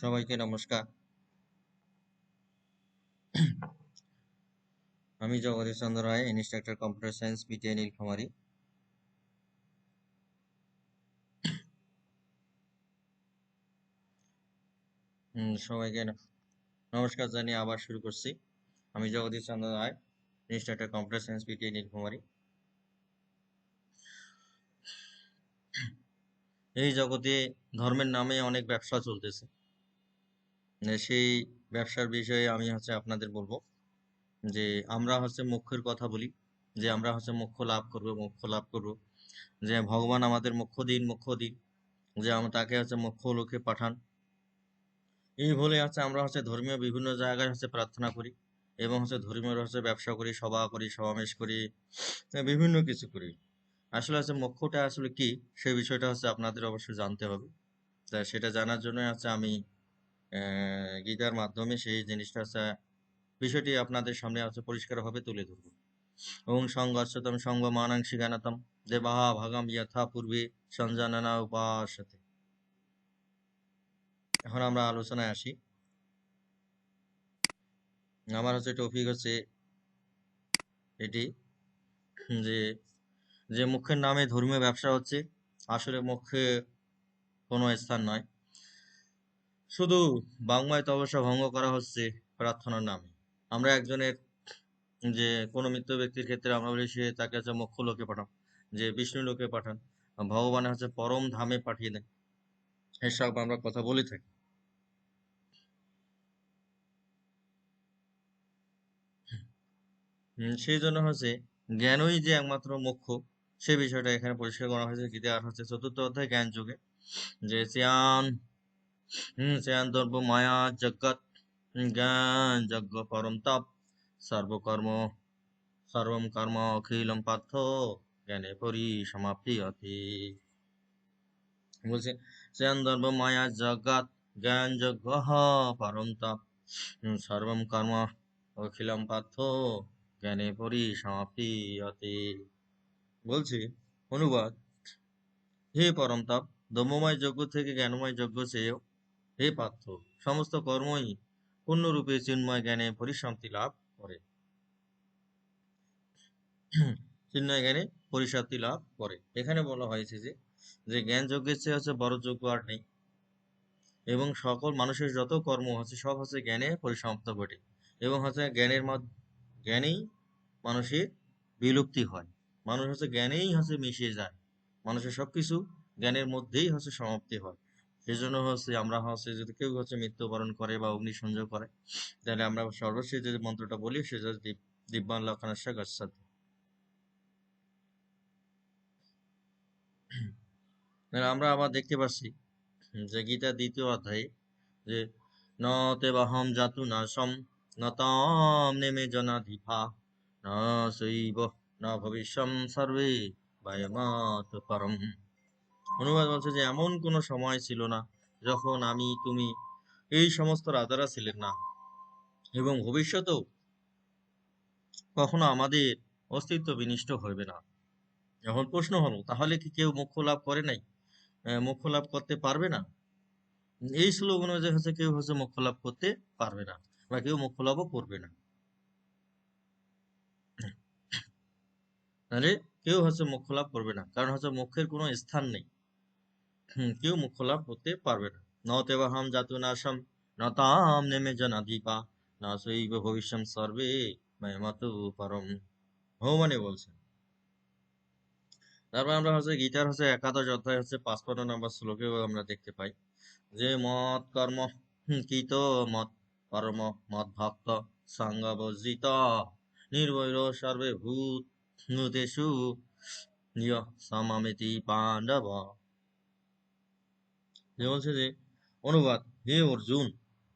সবাইকে নমস্কার। আমি Jagadish Chandra Roy instructor computer science BTA Nilphamari. হুম, সবাইকে নমস্কার জানিয়ে আবার শুরু করছি। আমি Jagadish Chandra Roy instructor computer science BTA Nilphamari. এই জগতে ধর্মের নামে অনেক ব্যবসা চলতেছে। সেই ব্যবসার বিষয়ে আমি হচ্ছে আপনাদের বলব যে, আমরা হচ্ছে মোক্ষের কথা বলি, যে আমরা হচ্ছে মোক্ষ লাভ করব, মোক্ষ লাভ করব। যে ভগবান আমাদের মোক্ষ দিন মোক্ষ দিন। যে আমরা তাকে হচ্ছে মোক্ষ লোকে পাঠান। এই বলে হচ্ছে আমরা হচ্ছে ধর্মীয় বিভিন্ন জায়গায় হচ্ছে প্রার্থনা করি এবং হচ্ছে ধর্মীয় হচ্ছে ব্যবসা করি, সভা করি, সমাবেশ করি, বিভিন্ন কিছু করি। আসলে হচ্ছে মোক্ষটা আসলে কি? সেই বিষয়টা হচ্ছে আপনাদের অবশ্যই জানতে হবে। তা সেটা জানার জন্য হচ্ছে আমি গীতার মাধ্যমে সেই জিনিসটা হচ্ছে, বিষয়টি আপনাদের সামনে হচ্ছে পরিষ্কারভাবে তুলে ধরবো। ওং সংঘর্ষতম সঙ্গ মানাংশি জ্ঞানতম দেবাহা ভাগম যথা পূর্বে সঞ্জাননা উপাসতে। এখন আমরা আলোচনায় আসি। আমার হচ্ছে টপিক হচ্ছে এটি, যে যে মুখ্যের নামে ধর্মীয় ব্যবসা হচ্ছে, আসলে মুখ্যে কোনো স্থান নয়। শুধু বাংলায় তপস্যা ভঙ্গ করা হচ্ছে প্রার্থনার নামে। আমরা একজনের যে কোনো মৃত ব্যক্তির ক্ষেত্রে আমরা বলি, সে তাকে হচ্ছে মোক্ষ লোকে পাঠান, যে বিষ্ণু লোকে পাঠান, ভগবান হচ্ছে পরম ধামে পাঠিয়ে দেন। এসব আমরা কথা বলে থাকি। সেই জন্য হচ্ছে জ্ঞানই যে একমাত্র মোক্ষ সে বিষয়টা এখানে পরিষ্কার করা হয়েছে গীতার হচ্ছে চতুর্থ অধ্যায় জ্ঞান যুগে। যে শ্যান হম শ্যান দ্রব্য, মায়া, জগৎ জ্ঞান, যজ্ঞ, পরম তপ, সর্বকর্ম, সর্বম কর্ম, অখিলম পার্থ, জ্ঞানে পরি সমাপ্তি অতি। বলছে শ্যান দ্রব্য, মায়া, জগৎ, জ্ঞান, যজ্ঞ, পরম তপ সর্বম কর্ম, অখিলম পার্থ, জ্ঞানে পরি সমাপ্তি অতি। বলছি, অনুবাদ। হে পরম তাপ, দম্যময় যজ্ঞ থেকে জ্ঞানময় যজ্ঞ চেয়েও হে পার্থ সমস্ত কর্মই পূর্ণরূপে চিন্ময় জ্ঞানে পরিসমাপ্তি লাভ করে। চিন্ময় জ্ঞানে পরিসমাপ্তি লাভ করে। এখানে বলা হয়েছে যে যে জ্ঞান যজ্ঞের চেয়ে হচ্ছে বড় যজ্ঞ আর নেই। এবং সকল মানুষের যত কর্ম হচ্ছে, সব হচ্ছে জ্ঞানে পরিসমাপ্ত ঘটে। এবং হচ্ছে জ্ঞানের জ্ঞানেই মানুষের বিলুপ্তি হয়। মানুষ হচ্ছে জ্ঞানেই হচ্ছে মিশে যায়। মানুষের সবকিছু জ্ঞানের মধ্যেই হচ্ছে সমাপ্তি হয়। সেজন্য হচ্ছে আমরা হচ্ছে যদি কেউ হচ্ছে মৃত্যুবরণ করে বা অগ্নি সংযোগ করে, তাহলে আমরা সর্বশেষ যে মন্ত্রটা বলি সেটা দিব্যান লক্ষণাস্য গচ্ছাতি। তাহলে আমরা আবার দেখতে পাচ্ছি যে গীতা দ্বিতীয় অধ্যায়ে যে ন তেবাহম জাতু সম ন তাম নেমে জনাধিপা, ন শৈব ভবিষ্যম সর্বে বায়মাত পরম। অনুবাদ বলছে যে, এমন কোনো সময় ছিল না যখন আমি, তুমি এই সমস্ত রাজারা ছিলেন না। এবং ভবিষ্যতেও কখনো আমাদের অস্তিত্ব বিনষ্ট হইবে না। এখন প্রশ্ন হলো, তাহলে কি কেউ মোক্ষ লাভ করে নাই? মোক্ষ লাভ করতে পারবে না? এই শ্লোক অনুযায়ী হচ্ছে কেউ হচ্ছে মোক্ষ লাভ করতে পারবে না বা কেউ মোক্ষ লাভও করবে না। তাহলে কেউ হচ্ছে মোক্ষ লাভ করবে না, কারণ হচ্ছে মোক্ষের কোনো স্থান নেই। কেউ মোক্ষ লাভ করতে পারবে না। ন তেবাহম জাতু নাশম, ন তাম নেমে জনাধিপা না সৈব ভবিষ্যম সর্বে মত পরম। ভগবানে বলছেন। তারপর আমরা হচ্ছে গীতার হচ্ছে একাদশ অধ্যায় হচ্ছে পাঁচপান্ন নম্বর শ্লোকেও আমরা দেখতে পাই। যে মত কর্ম কীত মত? কর্ম, মত ভক্ত, সঙ্গবর্জিত, নির্বৈর সর্বে ভূত ভূতেষু নিয় পাণ্ডব যে বলছে যে, অনুবাদ, হে অর্জুন,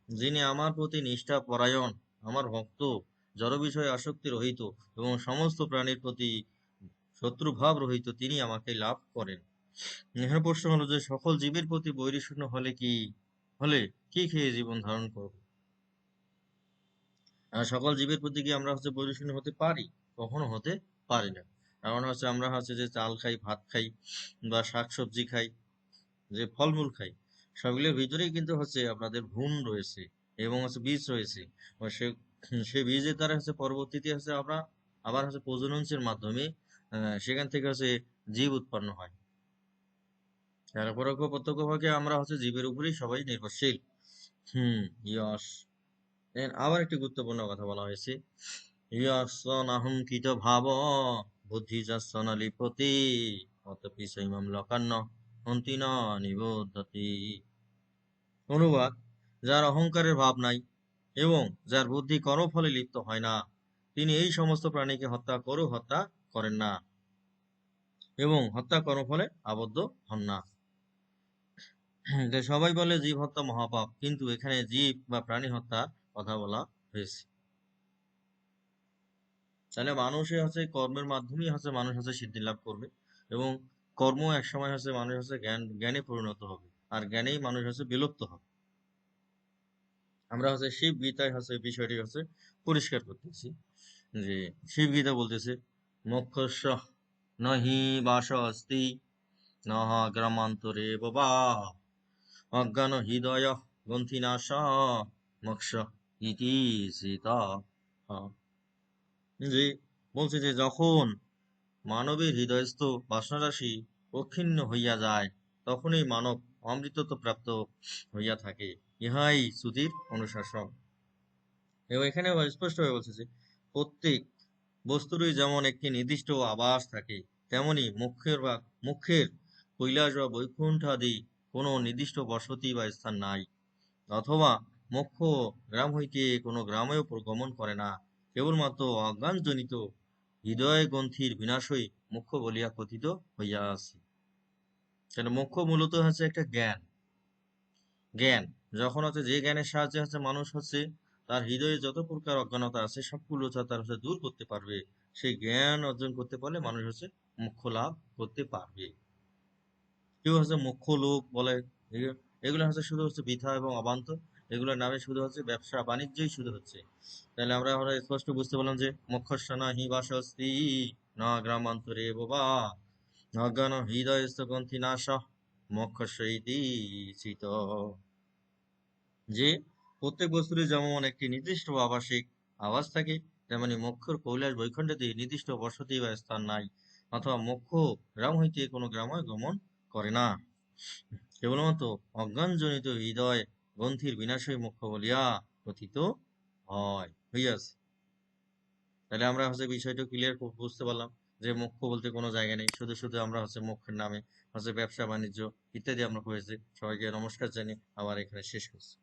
যিনি আমার প্রতি নিষ্ঠা পরায়ণ আমার ভক্ত জড় বিষয়ে আসক্তি রহিত এবং সমস্ত প্রাণীর প্রতি শত্রুভাব রহিত, তিনি আমাকে লাভ করেন। এখানে প্রশ্ন হলো যে, সকল জীবের প্রতি বৈরিশূন্য হলে কি হলে কি খেয়ে জীবন ধারণ করব? সকল জীবের প্রতি কি আমরা হচ্ছে বৈরিশূন্য হতে পারি? কখনো হতে পারি না। কারণ হচ্ছে আমরা হচ্ছে যে চাল খাই, ভাত খাই বা শাক সবজি খাই, যে ফলমূল খাই, সবগুলোর ভিতরেই কিন্তু হচ্ছে আপনাদের ভ্রূণ রয়েছে এবং হচ্ছে বীজ রয়েছে। ও সে বীজের দ্বারা হচ্ছে পরবর্তীতে হচ্ছে আমরা আবার হচ্ছে প্রজননের মাধ্যমে সেখান থেকে হচ্ছে জীব উৎপন্ন হয়। তার পরোক্ষ প্রত্যক্ষভাবে আমরা হচ্ছে জীবের উপরেই সবাই নির্ভরশীল। হুম, ইয়স। আবার একটি গুরুত্বপূর্ণ কথা বলা হয়েছে। ইয়সনাহং কীট ভাব বুদ্ধি যৎসনা লিপতি অনুবাদ, যার অহংকারের ভাব নাই এবং যার বুদ্ধি কর্মফলে লিপ্ত হয় না, তিনি এই সমস্ত প্রাণীকে হত্যা করেও হত্যা করেন না এবং হত্যা কর্মফলে আবদ্ধ হন না। সবাই বলে জীব হত্যা মহাপাপ, কিন্তু এখানে জীব বা প্রাণী হত্যার কথা বলা হয়েছে। তাহলে মানুষে হচ্ছে কর্মের মাধ্যমেই হচ্ছে মানুষ হচ্ছে সিদ্ধি লাভ করবে এবং কর্ম এক সময় হচ্ছে মানুষ হচ্ছে জ্ঞান, জ্ঞানে পরিণত হবে আর জ্ঞানেই মানুষ হচ্ছে বিলুপ্ত হবে। আমরা হচ্ছে শিব গীতায় হচ্ছে বিষয়টি হচ্ছে পরিষ্কার করতেছি যে শিব গীতা বলতেছে, মোক্ষস্য নহি বাস অস্তি নহ গ্রামান্তরে বাবা, অজ্ঞান হৃদয় গ্রন্থিনাশ, মোক্ষ ইতি সীতা যে বলছে যে যখন মানবের হৃদয়স্থ বাসনারাশি অক্ষিণ্ণ হইয়া যায়, তখনই মানব অমৃতত্ব প্রাপ্ত হইয়া থাকে। ইহাই শ্রুতির অনুশাসন। এবং এখানে আবার স্পষ্টভাবে বলছে যে, প্রত্যেক বস্তুরই যেমন একটি নির্দিষ্ট আবাস থাকে, তেমনি মুখের বা মুখের কৈলাস বা বৈকুণ্ঠ আদি কোনো নির্দিষ্ট বসতি বা স্থান নাই। অথবা মুখ্য গ্রাম হইতে কোনো গ্রামেও গমন করে না। কেবলমাত্র অজ্ঞানজনিত হৃদয় গ্রন্থির বিনাশই মুখ্য বলিয়া কথিত হইয়া আছে তাহলে মুখ্য মূলত হচ্ছে একটা জ্ঞান। জ্ঞান, যখন হচ্ছে যে জ্ঞানের সাহায্যে হচ্ছে মানুষ হচ্ছে তার হৃদয়ে যত প্রকার অজ্ঞানতা আছে, সবগুলো তার হচ্ছে দূর করতে পারবে। সেই জ্ঞান অর্জন করতে পারলে মানুষ হচ্ছে মুখ্য লাভ করতে পারবে। কেউ হচ্ছে মুখ্য লোক বলে, এগুলো- হচ্ছে শুধু হচ্ছে বৃথা এবং অবান্তর এগুলোর নামে শুধু হচ্ছে ব্যবসা বাণিজ্যই শুধু হচ্ছে। তাহলে আমরা আমরা স্পষ্ট বুঝতে পারলাম যে মুখ্যস্থানা হি বাসস্তি গ্রামান্তরে বাবা যে প্রত্যেক বস্তুরই যেমন একটি নির্দিষ্ট আবাসিক আবাস থাকে তেমনি মোক্ষর কৈলাস বৈকুণ্ঠতে নির্দিষ্ট বসতি বা স্থান নাই, অথবা মোক্ষ গ্রাম হইতে কোনো গ্রামে গমন করে না। কেবলমাত্র অজ্ঞানজনিত হৃদয় গ্রন্থির বিনাশই মুখ্য বলিয়া কথিত হয়, হইয়াছে। তাহলে আমরা হচ্ছে বিষয়টা ক্লিয়ার বুঝতে পারলাম যে মুখ্য বলতে কোনো জায়গা নেই। শুধু শুধু আমরা হচ্ছে মুখ্যের নামে হচ্ছে ব্যবসা, বাণিজ্য ইত্যাদি আমরা করেছি সবাইকে নমস্কার জানিয়ে আবার এখানে শেষ করছি।